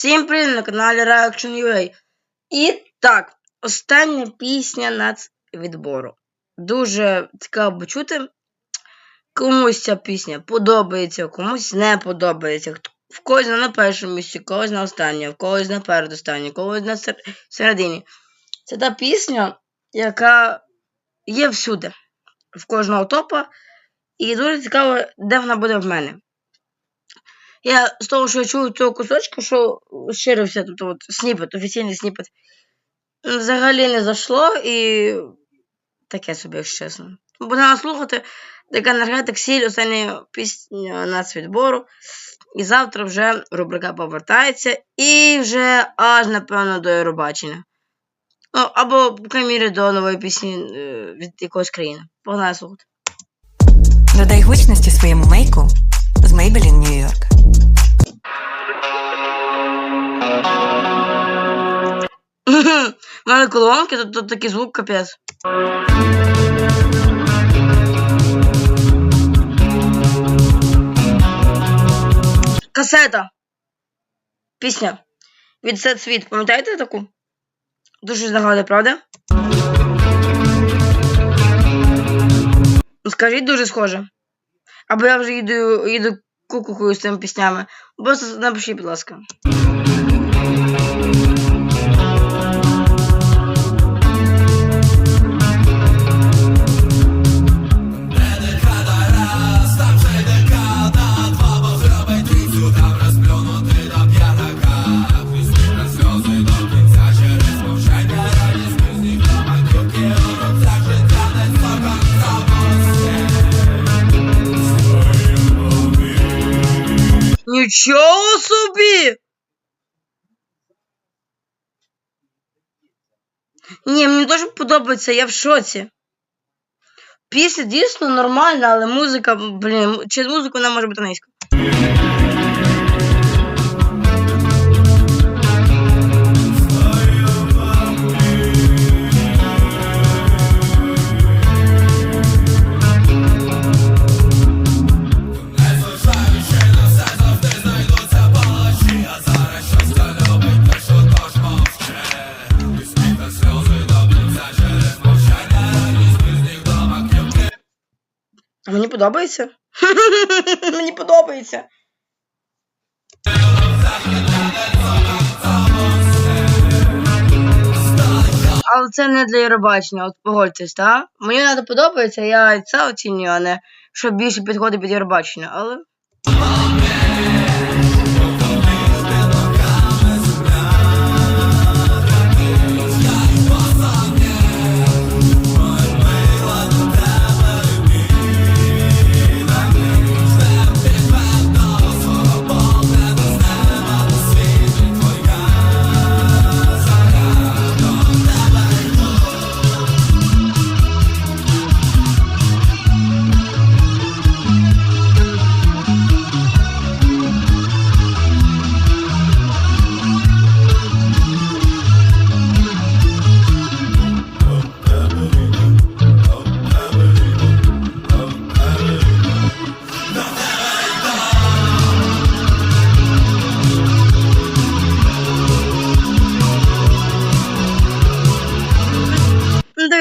Всім привіт на каналі Reaction.ua. І так, остання пісня нацвідбору. Дуже цікаво почути. Комусь ця пісня подобається, комусь не подобається. В когось на першому місці, в когось на останньому, в когось на передостанньому, в когось на середині. Це та пісня, яка є всюди, в кожного топа. І дуже цікаво, де вона буде в мене. Я з того, що я чув цього кусочку, що ширився тут от сніпет, офіційний сніпет, взагалі не зайшло і таке собі, якщо чесно. Будемо слухати, така енергетик сіль, остання пісня нацвідбору. І завтра вже рубрика повертається і вже аж, напевно, до Євробачення. Ну, або, по крайній до нової пісні е, від якоїсь країни. Погнали слухати. Додай гучності своєму мейку з Maybelline New York. У мене колонки, тут, тут такий звук капець. Касета. Пісня. Від Сет Світ. Пам'ятаєте таку? Дуже нагадує, правда? Ну, Скажіть, дуже схоже. Або я вже їду, їду кукукою з цими піснями. Просто напишіть, будь ласка. Ні, мені дуже подобається, я в шоці. Пісня дійсно нормальна, але музика, блін, через музику вона може бути низько. Подобається. мені подобається. Але це не для Євробачення, от погодьтесь, так? Мені надо подобається, я це оцінюю, а не що більше підходить під Євробачення, але.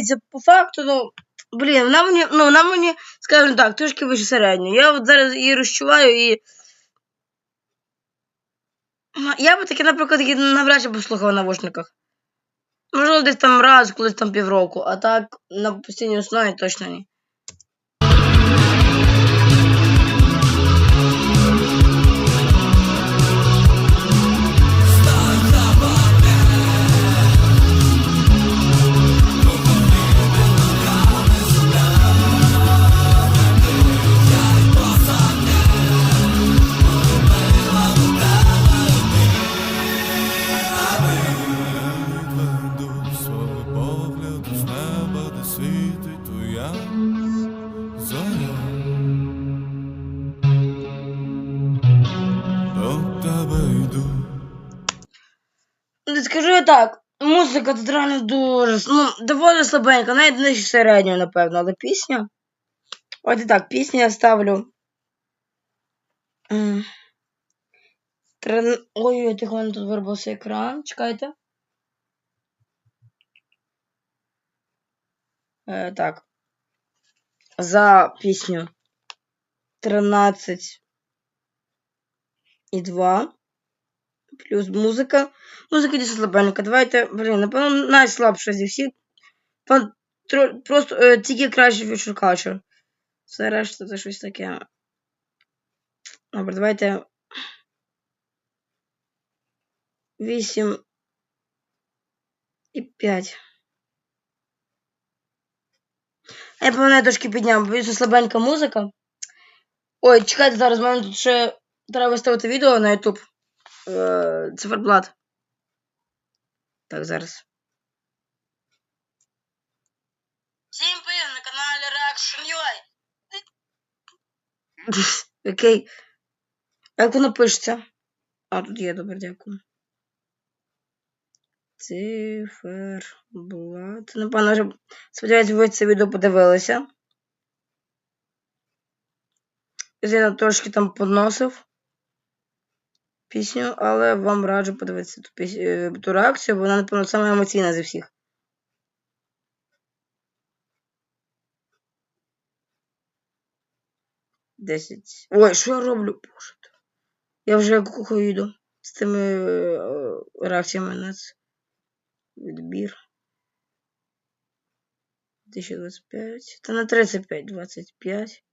Дивіться, по факту, ну, блін, вона мені, ну, вона мені, скажімо так, трошки вище середньо. Я от зараз її розчуваю і. Ну, Я би таке, наприклад, таки навряд чи послухав на вошниках. Можливо, десь там раз, колись там півроку, а так на постійній основі точно ні. Скажу я так, музика тут реально дуже, ну, доволі слабенька, навіть нижче середньої, напевно, але пісня. От і так, пісню я ставлю. Трин... Ой, тихо, тут виробився екран. Чекайте. Е, так. За пісню 13 і 2. Плюс музика. Музика дійсно слабенька. Давайте, блін, напевно, найслабша зі всіх. Просто е, тільки краще Future Culture. Все решта це щось таке. Добре, давайте. 8 і 5. Я пам'ятаю, трошки підняв, бо це слабенька музика. Ой, чекайте, зараз в мене тут ще треба виставити відео на YouTube. Е, циферблат. Так, зараз. Всім привіт на каналі Reaction UI. Окей. Як воно пишеться? А, тут є, добре, дякую. Циферблат. Напевно, вже сподіваюся, ви це відео подивилися. Я трошки там подносив пісню, але вам раджу подивитися ту, піс... е, ту реакцію, бо вона, напевно, саме емоційна зі всіх. Десять. Ой, що я роблю? Боже. Я вже як кухо йду з тими е, реакціями на це. Відбір. 2025. Та на 35, 25.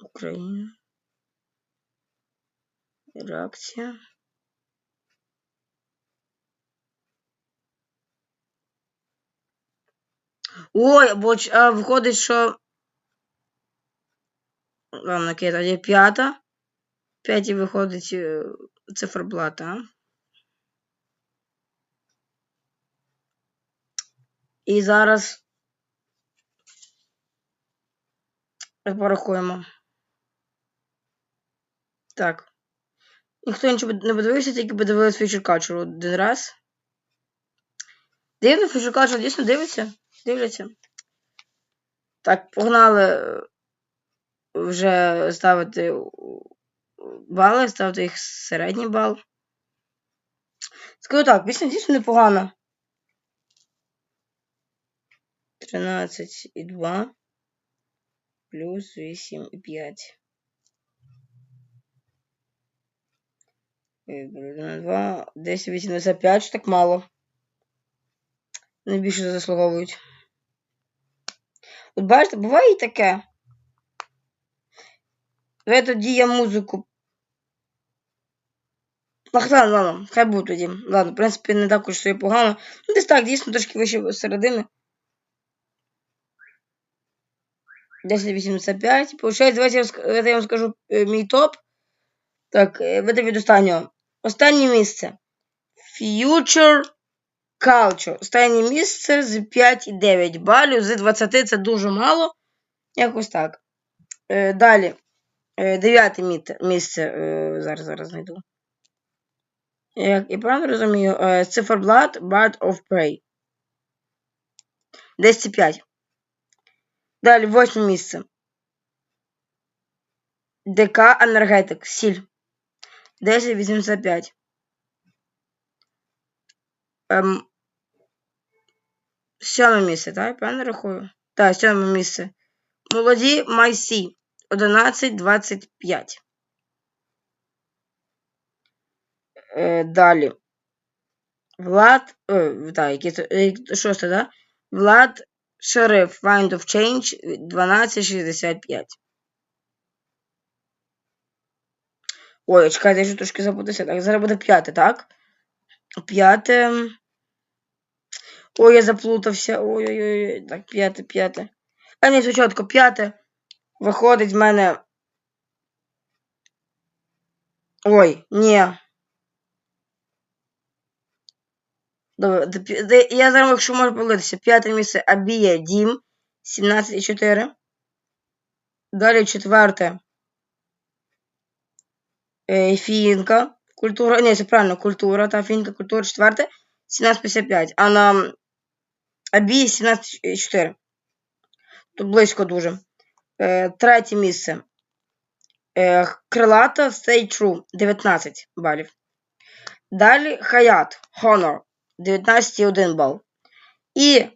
Україна. Реакція. Ой, бо а, виходить, що. Ладно, окей, тоді п'ята. П'ятій виходить е, циферблата. а? І зараз порахуємо. Так. Ніхто нічого не подивився, тільки подивилися Culture один раз. Дивно, Culture дійсно дивиться? Дивляться. Так, погнали е, вже ставити бали, ставити їх середній бал. Скажу так, пісня дійсно непогана. 13 і 2 плюс 8 і 5. На 2, 10, 85, що так мало. Найбільше заслуговують. От бачите, буває і таке. Давай тоді я музику. Ах, ладно, ладно, хай буде тоді. Ладно, в принципі, не також що і погано. Ну, десь так, дійсно, трошки вище середини. 1085. Получається, давайте я, я вам скажу е, мій топ. Так, е, веде від останнього. Останнє місце. Future Culture. Останнє місце з 5,9 балів. З 20 це дуже мало. Якось так. Е, далі. Е, дев'яте місце. Е, зараз, зараз знайду. Як я правильно розумію, е, циферблат Bird of Prey. 10,5. Далі, восьме місце. ДК Енергетик. Сіль. 1085. Ем, сьоме місце, так? Правильно рахую? Так, сьоме місце. Молоді Майсі. 1125. Е, далі. Влад. Е, так, це. е, Шосте, так? Влад Шериф. Find of Change 1265. Ой, чекайте, я ще трошки запутався. Так, зараз буде п'яте, так? П'яте. Ой, я заплутався. Ой-ой-ой. Так, п'яте, п'яте. А ні, чітко, п'яте. Виходить в мене. Ой, ні. Добре, я зараз, якщо можу помилитися, п'яте місце Абія Дім 17,4. Далі четверте. Е, Фінка. Культура. Ні, це правильно, культура. Та фінка, культура четверте. 17,55. А на Абії 17,4. Тут близько дуже. Е, третє місце. Е, крилата Stay True 19 балів. Далі Хаят Honor 19,1 бал. І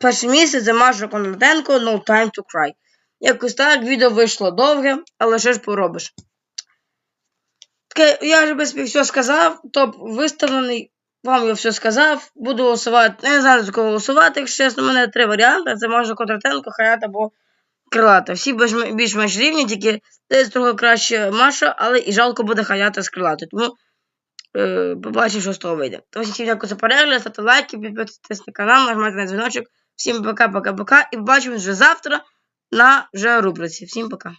перше місце це Маша Конратенко No Time to Cry. Якось так, відео вийшло довге, але що ж поробиш. Таке, я вже принципі все сказав, топ виставлений, вам я все сказав. Буду голосувати. Не знаю, за кого голосувати, якщо чесно, у мене три варіанти. Це може Конратенко, Хаят або Крилата. Всі більш- більш-менш рівні, тільки десь трохи краще Маша, але і жалко буде Хаята з Крилатою. Тому е, побачимо, що з того вийде. Тому всім дякую за перегляд, ставте лайки, підписуйтесь на канал, нажимайте на дзвіночок. Всім пока-пока-пока. І побачимось вже завтра на вже рубриці. Всім пока.